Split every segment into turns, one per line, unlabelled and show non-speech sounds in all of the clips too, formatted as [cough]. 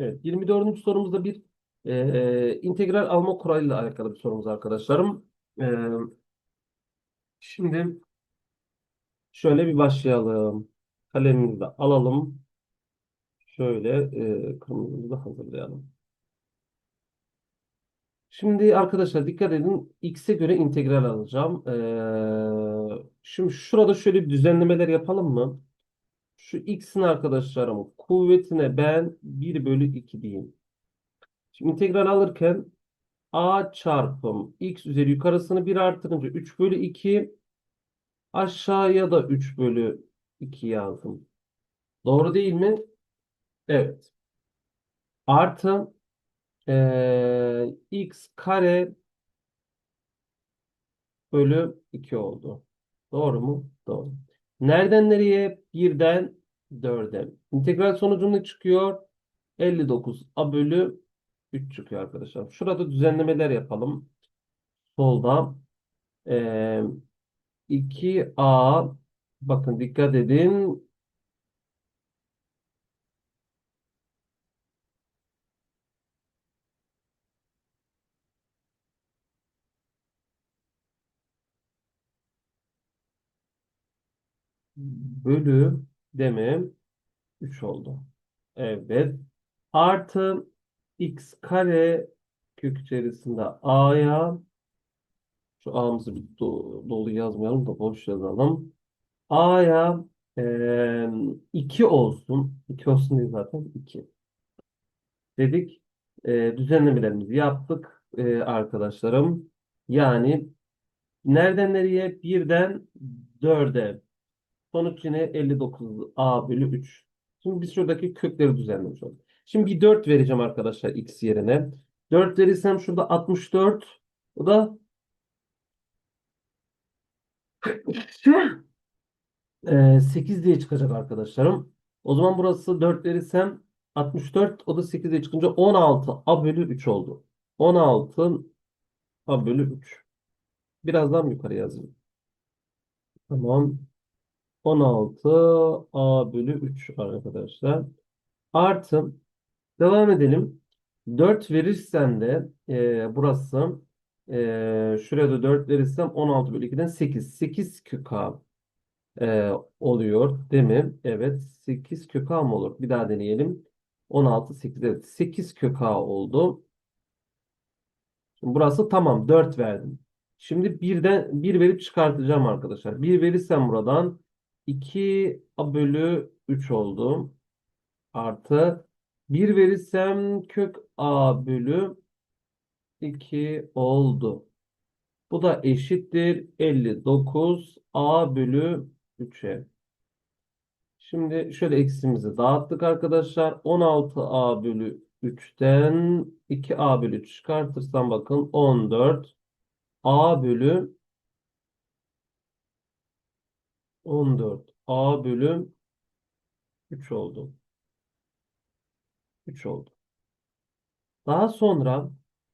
Evet, 24. sorumuzda bir e, integral alma kuralıyla alakalı bir sorumuz arkadaşlarım. E, şimdi şöyle bir başlayalım. Kalemimizi de alalım. Şöyle e, kırmızımızı hazırlayalım. Şimdi arkadaşlar dikkat edin. X'e göre integral alacağım. E, şimdi şurada şöyle bir düzenlemeler yapalım mı? Şu X'in arkadaşlarım kuvvetine ben 1 bölü 2 diyeyim. Şimdi integral alırken a çarpım x üzeri yukarısını 1 artırınca 3 bölü 2 aşağıya da 3 bölü 2 yazdım. Doğru değil mi? Evet. Artı eee, x kare bölü 2 oldu. Doğru mu? Doğru. Nereden nereye? 1'den 4'e. İntegral sonucu ne çıkıyor? 59 a bölü 3 çıkıyor arkadaşlar. Şurada düzenlemeler yapalım. Solda eee 2A bakın dikkat edin. Bölü demem 3 oldu. Evet. Artı x kare kök içerisinde a'ya şu a'mızı bir do- dolu yazmayalım da boş yazalım. a'ya 2 olsun. 2 olsun değil zaten 2 dedik. E, düzenlemelerimizi yaptık e, arkadaşlarım. Yani nereden nereye? Birden 4'e. Sonuç yine 59a bölü 3. Şimdi biz şuradaki kökleri düzenlemiş olduk. Şimdi bir 4 vereceğim arkadaşlar x yerine. 4 verirsem şurada 64. O da [laughs] e, 8 diye çıkacak arkadaşlarım. O zaman burası 4 verirsem 64. O da 8 diye çıkınca 16 a bölü 3 oldu. 16 a bölü 3. Birazdan yukarı yazayım. Tamam. 16 a bölü 3 arkadaşlar. Artı devam edelim. 4 verirsen de e, burası e, şuraya da 4 verirsem 16 bölü 2'den 8. 8 kök a e, oluyor değil mi? Evet. 8 kök a mı olur? Bir daha deneyelim. 16 8 evet. 8 kök a oldu. Şimdi burası tamam 4 verdim. Şimdi birden 1 verip çıkartacağım arkadaşlar. 1 verirsem buradan 2 a bölü 3 oldu. Artı 1 verirsem kök a bölü 2 oldu. Bu da eşittir 59 a bölü 3'e. Şimdi şöyle eksimizi dağıttık arkadaşlar. 16a bölü 3'ten 2a bölü 3 çıkartırsam bakın 14 a bölü 14 a bölü 3 oldu. 3 oldu. Daha sonra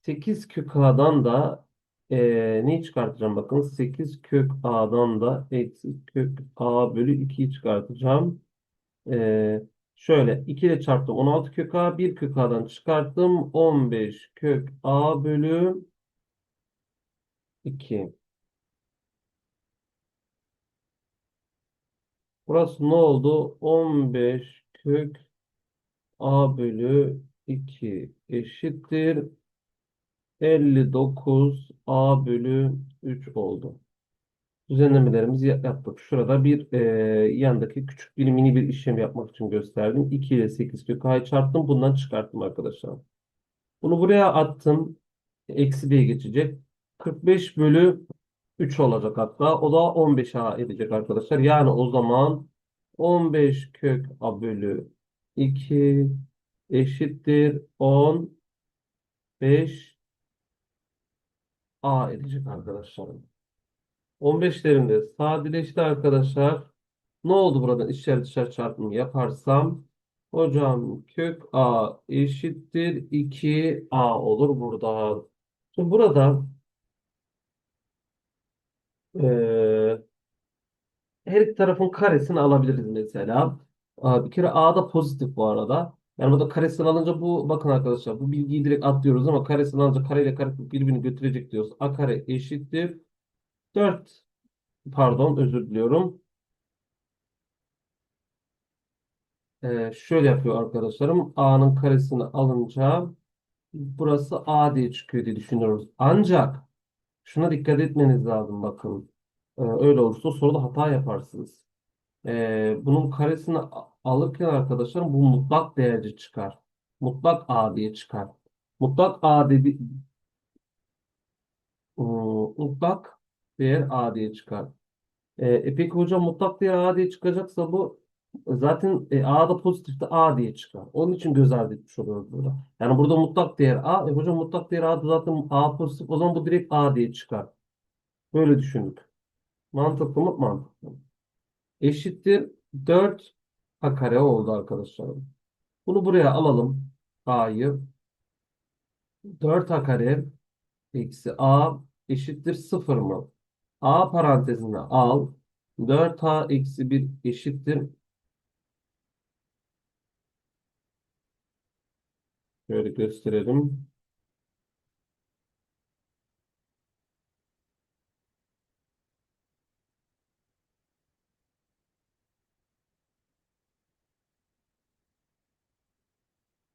8 kök a'dan da eee neyi çıkartacağım? Bakın 8 kök a'dan da eksi kök a bölü 2'yi çıkartacağım. Eee, şöyle 2 ile çarptım 16 kök a 1 kök a'dan çıkarttım 15 kök a bölü 2. Burası ne oldu? 15 kök a bölü 2 eşittir 59 a bölü 3 oldu. Düzenlemelerimizi ya- yaptık. Şurada bir e, yandaki küçük bir mini bir işlem yapmak için gösterdim. 2 ile 8 kök a'yı çarptım. Bundan çıkarttım arkadaşlar. Bunu buraya attım. Eksi diye geçecek. 45 bölü 3 olacak hatta. O da 15 a edecek arkadaşlar. Yani o zaman 15 kök a bölü 2 eşittir 15 a edecek arkadaşlar. 15'lerinde sadeleşti arkadaşlar. Ne oldu buradan içler dışarı çarpımı yaparsam? Hocam kök a eşittir 2a olur burada. Şimdi burada eee, her iki tarafın karesini alabiliriz mesela. Aa, bir kere a da pozitif bu arada. Yani burada karesini alınca bu bakın arkadaşlar bu bilgiyi direkt atlıyoruz ama karesini alınca kareyle kare birbirini götürecek diyoruz. A kare eşittir 4 pardon özür diliyorum. Ee, şöyle yapıyor arkadaşlarım. A'nın karesini alınca burası A diye çıkıyor diye düşünüyoruz. Ancak şuna dikkat etmeniz lazım bakın. Ee, öyle olursa soruda hata yaparsınız. Ee, bunun karesini alırken arkadaşlar bu mutlak değerci çıkar. Mutlak A diye çıkar. Mutlak A dedi ıı, mutlak değer A diye çıkar. Ee, e peki hocam mutlak değer A diye çıkacaksa bu zaten e, A'da pozitifte A diye çıkar. Onun için göz ardı etmiş oluyoruz burada. Yani burada mutlak değer A. E hocam mutlak değer A'da zaten A pozitif. O zaman bu direkt A diye çıkar. Böyle düşündük. Mantıklı mı? Mantıklı. Eşittir 4 a kare oldu arkadaşlar. Bunu buraya alalım. A'yı. 4a kare eksi A eşittir 0 mı? A parantezine al. 4a eksi 1 eşittir. Şöyle gösterelim.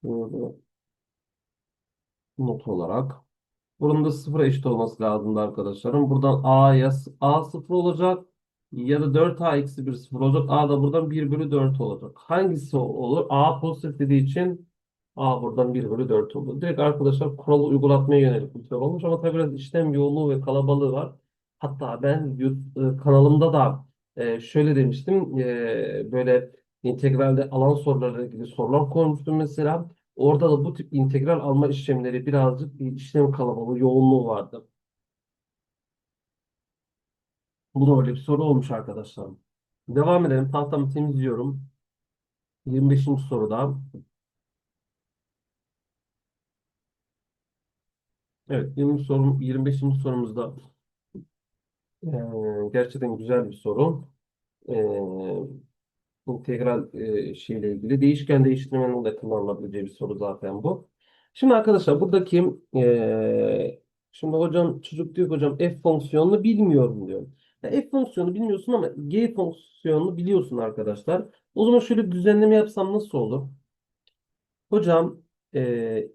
Böyle not olarak. Bunun da sıfıra eşit olması lazımdı arkadaşlarım. Buradan A'ya A sıfır olacak. Ya da 4A eksi 1 sıfır olacak. A da buradan 1 bölü 4 olacak. Hangisi olur? A pozitif dediği için A buradan 1 bölü 4 oldu. Direkt arkadaşlar kuralı uygulatmaya yönelik bir soru olmuş ama tabii biraz işlem yoğunluğu ve kalabalığı var. Hatta ben e, kanalımda da e, şöyle demiştim. E, böyle integralde alan sorularıyla ilgili sorular koymuştum mesela. Orada da bu tip integral alma işlemleri birazcık bir işlem kalabalığı, yoğunluğu vardı. Bu da öyle bir soru olmuş arkadaşlar. Devam edelim. Tahtamı temizliyorum. 25. soruda. Evet, 20 sorum, 25. sorumuzda eee, gerçekten güzel bir soru. Eee integral e, şeyle ilgili. Değişken değiştirmenin de kullanılabileceği bir soru zaten bu. Şimdi arkadaşlar buradaki e, şimdi hocam çocuk diyor hocam f fonksiyonunu bilmiyorum diyor. Ya f fonksiyonu bilmiyorsun ama g fonksiyonunu biliyorsun arkadaşlar. O zaman şöyle bir düzenleme yapsam nasıl olur? Hocam e,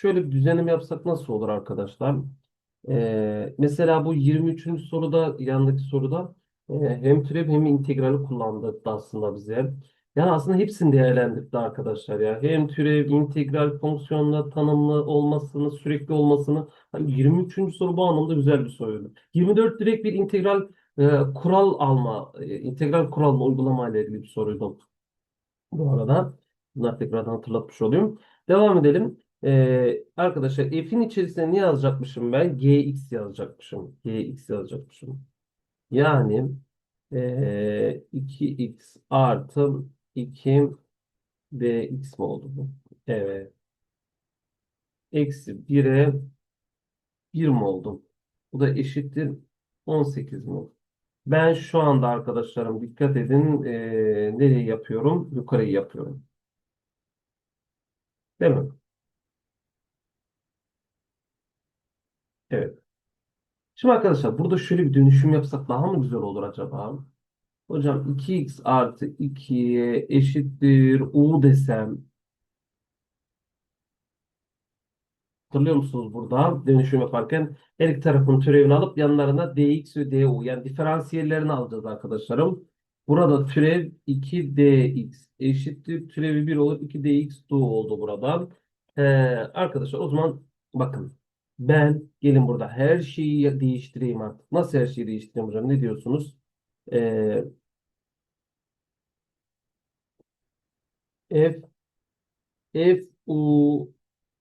şöyle bir düzenleme yapsak nasıl olur arkadaşlar? Ee, mesela bu 23. soruda yandaki soruda e, hem türev hem integrali kullandırdı aslında bize. Yani aslında hepsini değerlendirdi arkadaşlar ya. Hem türev, integral fonksiyonla tanımlı olmasını, sürekli olmasını. Hani 23. soru bu anlamda güzel bir soruydu. 24 direkt bir integral e, kural alma, e, integral kural uygulama ile ilgili bir soruydu. Bu arada bunları tekrardan hatırlatmış olayım. Devam edelim. Ee, arkadaşlar f'in içerisine ne yazacakmışım ben? gx yazacakmışım. gx yazacakmışım. Yani ee, 2x artı 2 bx mi oldu bu? Evet. Eksi 1'e 1 mi oldu? Bu da eşittir 18 mi? Ben şu anda arkadaşlarım dikkat edin ee, nereye yapıyorum? Yukarıyı yapıyorum. Değil mi? Evet. Şimdi arkadaşlar burada şöyle bir dönüşüm yapsak daha mı güzel olur acaba? Hocam 2x artı 2'ye eşittir u desem. Hatırlıyor musunuz burada dönüşüm yaparken her iki tarafın türevini alıp yanlarına dx ve du yani diferansiyellerini alacağız arkadaşlarım. Burada türev 2dx eşittir türevi 1 olur 2dx du oldu buradan. Ee, arkadaşlar o zaman bakın ben gelin burada her şeyi değiştireyim artık. Nasıl her şeyi değiştireyim hocam ne diyorsunuz? Ee, f f u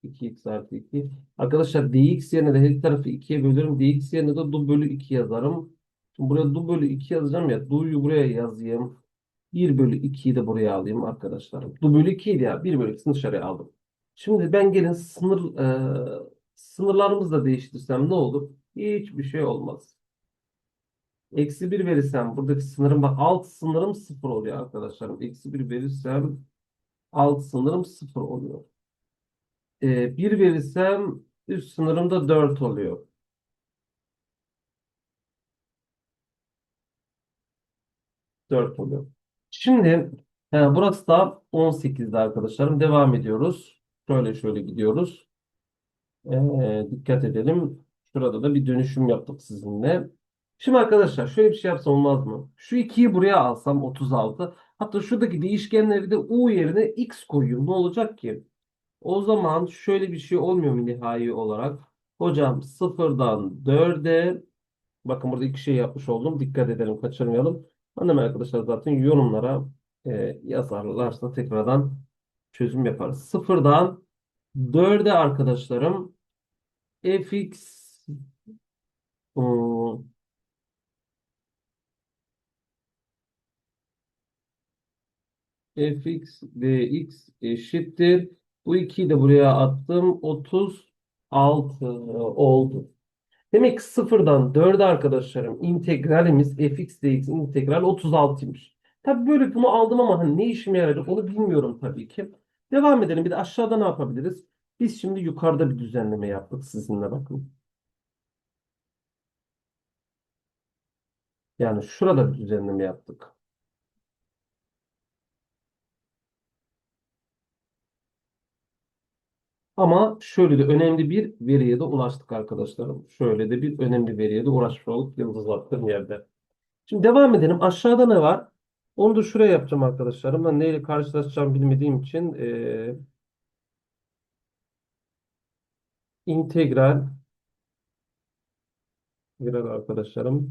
2x artı 2. Arkadaşlar dx yerine de her tarafı 2'ye bölüyorum. dx yerine de du bölü 2 yazarım. Şimdi buraya du bölü 2 yazacağım ya. Du'yu buraya yazayım. 1 bölü 2'yi de buraya alayım arkadaşlar. Du bölü 2 idi ya. 1 bölü 2'sini dışarıya aldım. Şimdi ben gelin sınır e, sınırlarımızı da değiştirsem ne olur? Hiçbir şey olmaz. Eksi 1 verirsem buradaki sınırım bak alt sınırım 0 oluyor arkadaşlarım. Eksi 1 verirsem alt sınırım 0 oluyor. Ee, 1 verirsem üst sınırım da 4 oluyor. Dört oluyor. Şimdi he, burası da 18'de arkadaşlarım. Devam ediyoruz. Şöyle şöyle gidiyoruz. Ee, dikkat edelim. Şurada da bir dönüşüm yaptık sizinle. Şimdi arkadaşlar şöyle bir şey yapsam olmaz mı? Şu 2'yi buraya alsam 36. Hatta şuradaki değişkenleri de u yerine x koyuyorum. Ne olacak ki? O zaman şöyle bir şey olmuyor mu nihai olarak? Hocam sıfırdan 4'e bakın burada iki şey yapmış oldum. Dikkat edelim kaçırmayalım. Annem arkadaşlar zaten yorumlara e, yazarlarsa tekrardan çözüm yaparız. Sıfırdan 4'e arkadaşlarım fx ıı, fx dx eşittir. Bu 2'yi de buraya attım. 36 oldu. Demek ki sıfırdan 4'e arkadaşlarım integralimiz fx dx integral 36'ymış. Tabii böyle bunu aldım ama hani ne işime yarayacak onu bilmiyorum tabii ki. Devam edelim. Bir de aşağıda ne yapabiliriz? Biz şimdi yukarıda bir düzenleme yaptık sizinle bakın. Yani şurada bir düzenleme yaptık. Ama şöyle de önemli bir veriye de ulaştık arkadaşlarım. Şöyle de bir önemli veriye de ulaşmış olduk yıldızlattığım yerde. Şimdi devam edelim. Aşağıda ne var? Onu da şuraya yapacağım arkadaşlarım. Ben neyle karşılaşacağım bilmediğim için eee integral integral arkadaşlarım.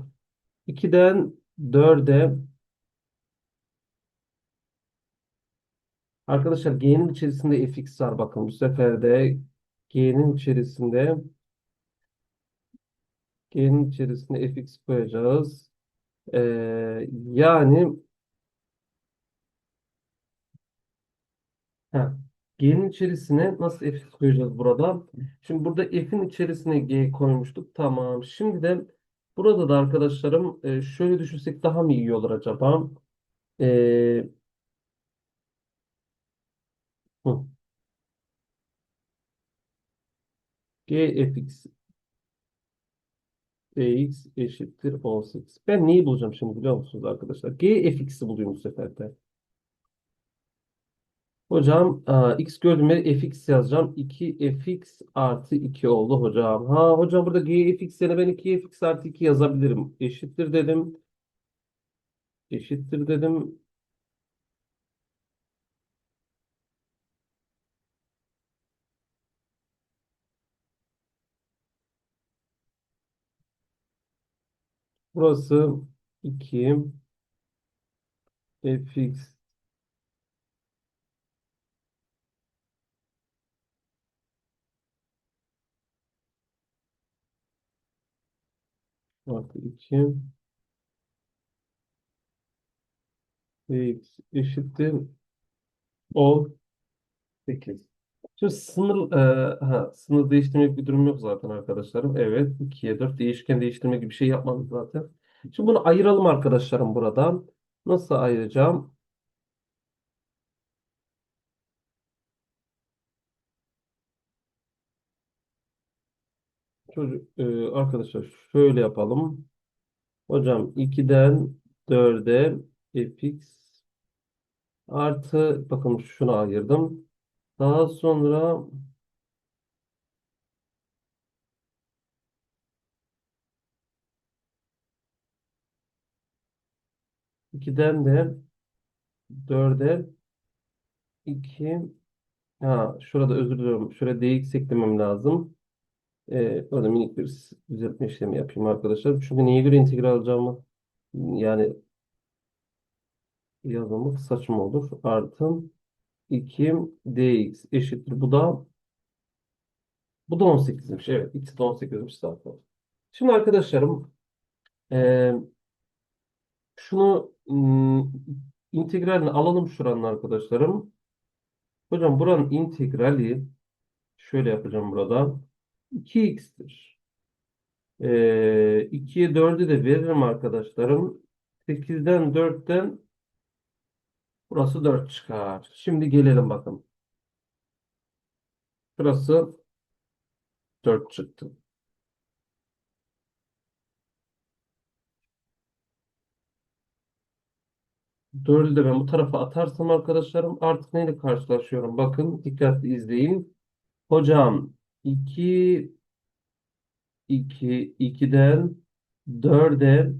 2'den 4'e arkadaşlar g'nin içerisinde fx var. Bakın bu sefer de g'nin içerisinde g'nin içerisinde fx koyacağız. Eee, yani Ha. G'nin içerisine nasıl f koyacağız burada? Şimdi burada f'in içerisine g koymuştuk. Tamam. Şimdi de burada da arkadaşlarım e, şöyle düşünsek daha mı iyi olur acaba? E, hı. g fx dx eşittir 18. Ben neyi bulacağım şimdi biliyor musunuz arkadaşlar? g fx'i buluyorum bu sefer de. Hocam aa, x gördüğüm yere fx yazacağım. 2fx artı 2 oldu hocam. Ha hocam burada gfx yerine ben 2fx artı 2 yazabilirim. Eşittir dedim. Eşittir dedim. Burası 2 fx artı 2 x eşittir 18. Şimdi sınır, e, ha, sınır değiştirmek bir durum yok zaten arkadaşlarım. Evet 2'ye 4 değişken değiştirme gibi bir şey yapmadık zaten. Şimdi bunu ayıralım arkadaşlarım buradan. Nasıl ayıracağım? E, arkadaşlar şöyle yapalım. Hocam 2'den 4'e fx artı bakın şunu ayırdım. Daha sonra ikiden de 4'e 2 ha şurada özür diliyorum. Şuraya dx eklemem lazım. Ee, orada minik bir düzeltme işlemi yapayım arkadaşlar. Çünkü neye göre integral alacağımı yani yazmamak saçma olur. Artı 2 dx eşittir. Bu da bu da 18'miş. Evet ikisi de 18'miş zaten. Şimdi arkadaşlarım e, şunu ım, integralini alalım şuranın arkadaşlarım. Hocam buranın integrali şöyle yapacağım burada. 2x'tir. Ee, 2'ye 4'ü de veririm arkadaşlarım. 8'den 4'ten burası 4 çıkar. Şimdi gelelim bakın. Burası 4 çıktı. 4'ü de ben bu tarafa atarsam arkadaşlarım artık neyle karşılaşıyorum? Bakın dikkatli izleyin. Hocam 2 2 2'den 4'e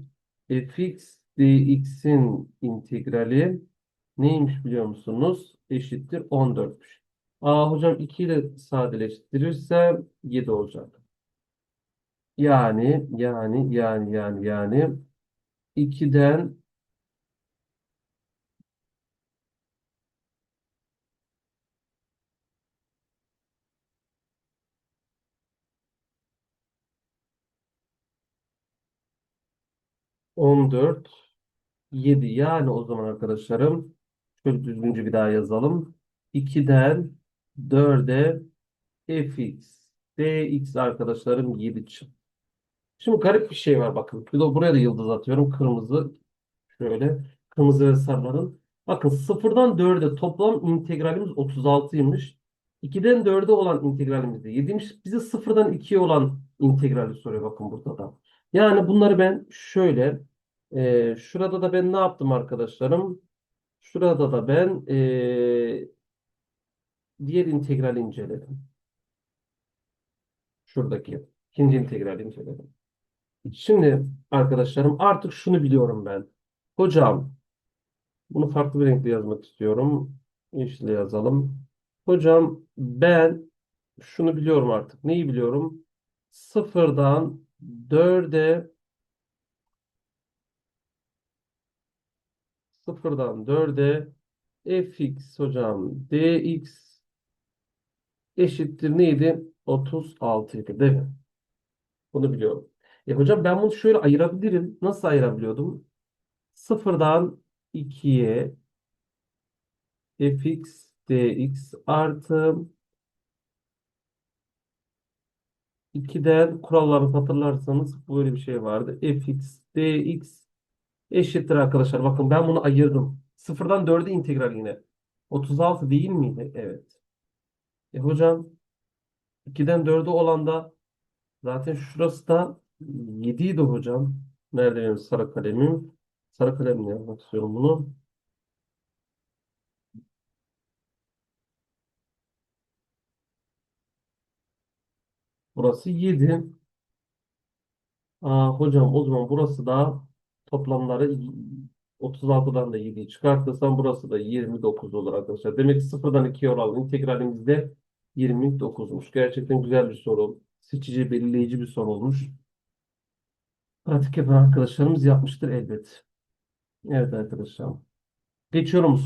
fx dx'in integrali neymiş biliyor musunuz? Eşittir 14'müş. Aa hocam 2 ile sadeleştirirsem 7 olacak. Yani yani yani yani yani 2'den 14 7 yani o zaman arkadaşlarım şöyle düzgünce bir daha yazalım. 2'den 4'e fx dx arkadaşlarım 7 çıktı. Şimdi garip bir şey var bakın. Buraya da yıldız atıyorum. Kırmızı şöyle. Kırmızı ve sarıların. Bakın sıfırdan 4'e toplam integralimiz 36'ymış. 2'den 4'e olan integralimiz de 7'ymiş. Bize sıfırdan 2'ye olan integrali soruyor bakın burada da. Yani bunları ben şöyle e, şurada da ben ne yaptım arkadaşlarım? Şurada da ben e, diğer integrali inceledim. Şuradaki ikinci integrali inceledim. Şimdi arkadaşlarım artık şunu biliyorum ben. Hocam bunu farklı bir renkle yazmak istiyorum. Yeşille yazalım. Hocam ben şunu biliyorum artık. Neyi biliyorum? Sıfırdan 4'e sıfırdan 4'e fx hocam dx eşittir neydi? 36 idi değil mi? Bunu biliyorum. E hocam ben bunu şöyle ayırabilirim. Nasıl ayırabiliyordum? Sıfırdan 2'ye fx dx artı 2'den kurallarını hatırlarsanız böyle bir şey vardı. fx dx eşittir arkadaşlar. Bakın ben bunu ayırdım. Sıfırdan 4'e integral yine. 36 değil miydi? Evet. E hocam 2'den 4'e olan da zaten şurası da 7 idi hocam. Nerede benim sarı kalemim? Sarı kalemle yazmak istiyorum bunu. Burası 7. Aa, hocam o zaman burası da toplamları 36'dan da 7'yi çıkartırsam burası da 29 olur arkadaşlar. Demek ki sıfırdan 2'ye olan integralimiz de 29'muş. Gerçekten güzel bir soru. Seçici, belirleyici bir soru olmuş. Pratik yapan arkadaşlarımız yapmıştır elbet. Evet arkadaşlar. Geçiyorum